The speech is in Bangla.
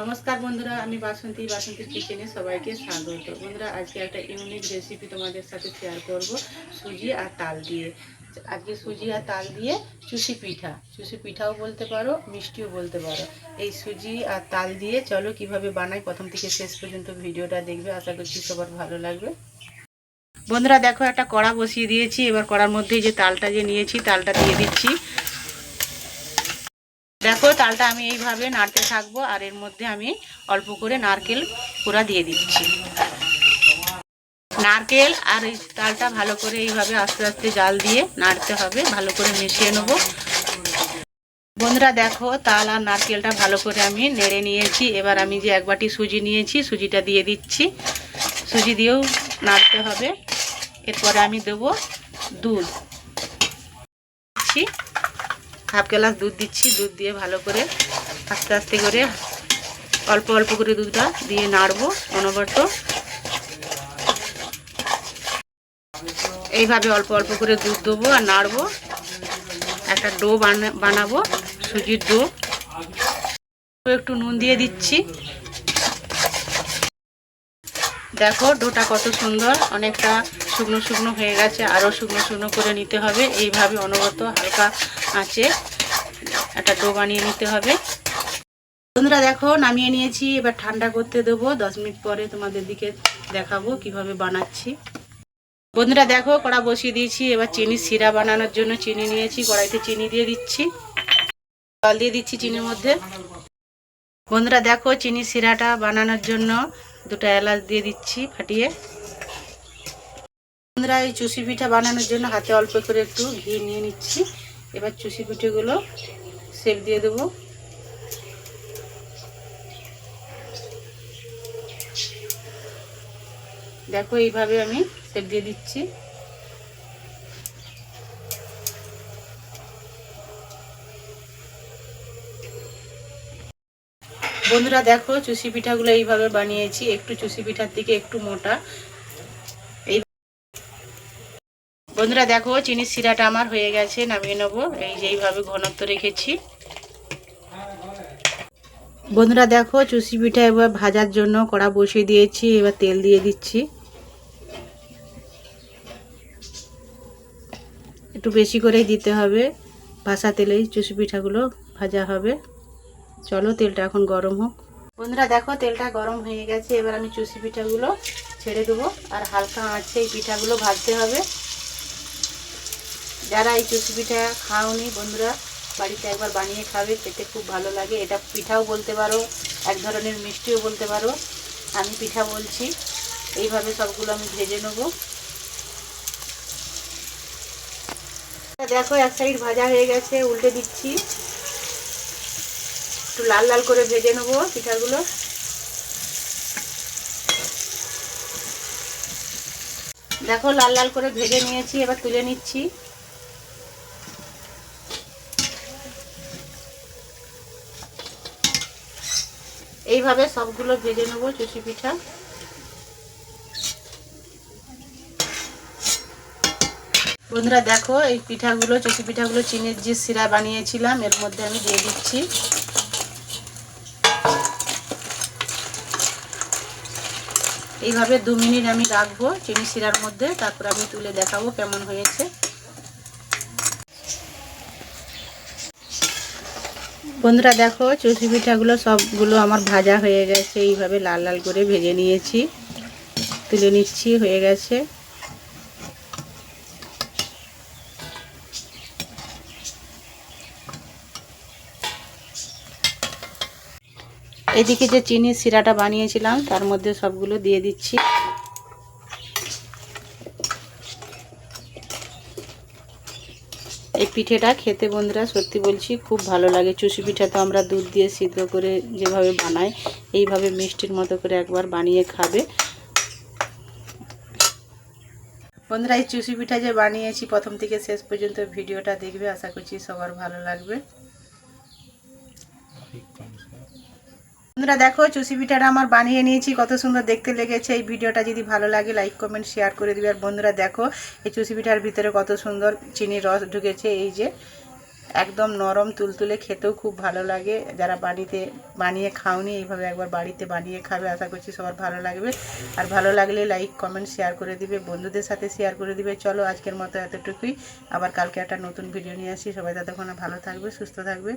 নমস্কার বন্ধুরা, আমি বাসন্তী বাসন্তীর কিচেনে সবাইকে স্বাগত। বন্ধুরা, আজকে একটা ইউনিক রেসিপি তোমাদের সাথে শেয়ার করব, সুজি আর তাল দিয়ে। আজকে সুজি আর তাল দিয়ে চুষি পিঠা। চুষি পিঠাও বলতে পারো, মিষ্টিও বলতে পারো। এই সুজি আর তাল দিয়ে চলো কীভাবে বানাই, প্রথম থেকে শেষ পর্যন্ত ভিডিওটা দেখবে, আশা করছি সবার ভালো লাগবে। বন্ধুরা, দেখো একটা কড়া বসিয়ে দিয়েছি। এবার কড়ার মধ্যে যে তালটা যে নিয়েছি, তালটা দিয়ে দিচ্ছি। তালটা আমি এইভাবে নাড়তে থাকব, আর এর মধ্যে আমি অল্প করে নারকেল পুরা দিয়ে দিচ্ছি। নারকেল আর এই তালটা ভালো করে এইভাবে আস্তে আস্তে জাল দিয়ে নাড়তে হবে, ভালো করে মিশিয়ে নেব। বন্ধুরা দেখো, তাল আর নারকেলটা ভালো করে আমি নেড়ে নিয়েছি। এবার আমি যে এক বাটি সুজি নিয়েছি, সুজিটা দিয়ে দিচ্ছি। সুজি দিয়েও নাড়তে হবে। এরপরে আমি দেবো দুধ। দিচ্ছি। হাফ গ্লাস দুধ দিচ্ছি, দুধ দিয়ে ভালো করে আস্তে আস্তে করে অল্প অল্প করে দুধটা দিয়ে নাড়বো অনবরত। এইভাবে অল্প অল্প করে দুধ দেবো আর নাড়বো। একটা ডো বানাবো, সুজির ডো। একটু নুন দিয়ে দিচ্ছি। দেখো ডোটা কত সুন্দর, অনেকটা শুকনো শুকনো হয়ে গেছে আরও শুকনো শুকনো করে নিতে হবে। এইভাবে অনবরত হালকা আঁচে একটা ডো বানিয়ে নিতে হবে। বন্ধুরা দেখো, নামিয়ে নিয়েছি। এবার ঠান্ডা করতে দেবো। দশ মিনিট পরে তোমাদের দিকে দেখাবো কীভাবে বানাচ্ছি। বন্ধুরা দেখো, কড়া বসিয়ে দিয়েছি। এবার চিনি সিরা বানানোর জন্য চিনি নিয়েছি। কড়াইতে চিনি দিয়ে দিচ্ছি। জল দিয়ে দিচ্ছি চিনির মধ্যে। বন্ধুরা দেখো চিনি সিরাটা বানানোর জন্য দুটো এলাচ দিয়ে দিচ্ছি ফাটিয়ে। বন্ধুরা এই চুষি পিঠা বানানোর জন্য হাতে অল্প করে একটু ঘি নিয়ে নিচ্ছি। এবার চুষি পিঠেগুলো সেপ দিয়ে দেবো। দেখো এইভাবে আমি সেপ দিয়ে দিচ্ছি। বন্ধুরা দেখো চুষি পিঠাগুলো এইভাবে বানিয়েছি। একটু চুষি পিঠার থেকে একটু মোটা এই বন্ধুরা দেখো, চিনির শিরাটা আমার হয়ে গেছে, নামিয়ে নেব। এই যে এইভাবে ঘনত্ব রেখেছি। বন্ধুরা দেখো চুষি পিঠা এবার ভাজার জন্য কড়া বসিয়ে দিয়েছি, এবার তেল দিয়ে দিচ্ছি। একটু বেশি করেই দিতে হবে। ভাসা তেলেই চুষি পিঠাগুলো ভাজা হবে। চলো, তেলটা এখন গরম হোক। বন্ধুরা দেখো, তেলটা গরম হয়ে গেছে, এবার আমি চুষি পিঠাগুলো ছেড়ে দেবো। আর হালকা আঁচে এই পিঠাগুলো ভাজতে হবে। যারা এই চুষি পিঠা খাওনি বন্ধুরা, বাড়িতে একবার বানিয়ে খাবে, খেতে খুব ভালো লাগে। এটা পিঠাও বলতে পারো, এক ধরনের মিষ্টিও বলতে পারো। আমি পিঠা বলছি, এইভাবে সবগুলো আমি ভেজে নেব। দেখো, এক সাইড ভাজা হয়ে গেছে, উল্টে দিচ্ছি। একটু লাল লাল করে ভেজে নেব পিঠাগুলো। দেখো, লাল লাল করে ভেজে নিয়েছি, এবার তুলে নিচ্ছি। এইভাবে সবগুলো ভেজে নেব চুষি পিঠা। বন্ধুরা দেখো, এই পিঠাগুলো, চুষি পিঠাগুলো চিনির যে শিরা বানিয়েছিলাম, এর মধ্যে আমি দিয়ে দিচ্ছি। এইভাবে দু মিনিট আমি রাখব চিনি শিরার মধ্যে, তারপর আমি তুলে দেখাবো কেমন হয়েছে। বন্ধুরা দেখো চুষি পিঠাগুলো সবগুলো আমার ভাজা হয়ে গেছে, এইভাবে লাল লাল করে ভেজে নিয়েছি। তুলে নিচ্ছি, হয়ে গেছে। এদিকে যে চিনির শিরাটা বানিয়েছিলাম, তার মধ্যে সবগুলো দিয়ে দিচ্ছি। এই পিঠেটা খেতে বন্ধুরা সত্যি বলছি খুব ভালো লাগে। চুষি পিঠা তো আমরা দুধ দিয়ে সিদ্ধ করে যেভাবে বানাই, এইভাবে মিষ্টির মতো করে একবার বানিয়ে খাবে। বন্ধুরা, এই চুষি পিঠা যে বানিয়েছি, প্রথম থেকে শেষ পর্যন্ত ভিডিওটা দেখবে, আশা করছি সবার ভালো লাগবে। বন্ধুরা দেখো চুষি পিঠাটা আমার বানিয়ে নিয়েছি। কত সুন্দর দেখতে লেগেছে। এই ভিডিওটা যদি ভালো লাগে লাইক কমেন্ট শেয়ার করে দিবে। আর বন্ধুরা দেখো, এই চুষি পিঠার ভিতরে কত সুন্দর চিনির রস ঢুকেছে। এই যে একদম নরম তুলতুলে, খেতেও খুব ভালো লাগে। যারা বাড়িতে বানিয়ে খাওনি, এইভাবে একবার বাড়িতে বানিয়ে খাবে, আশা করছি সবার ভালো লাগবে। আর ভালো লাগলে লাইক কমেন্ট শেয়ার করে দিবে। বন্ধুদের সাথে শেয়ার করে দিবে। চলো, আজকের মতো এতটুকুই। আবার কালকে একটা নতুন ভিডিও নিয়ে আসি। সবাই ততক্ষণে ভালো থাকবে, সুস্থ থাকবে।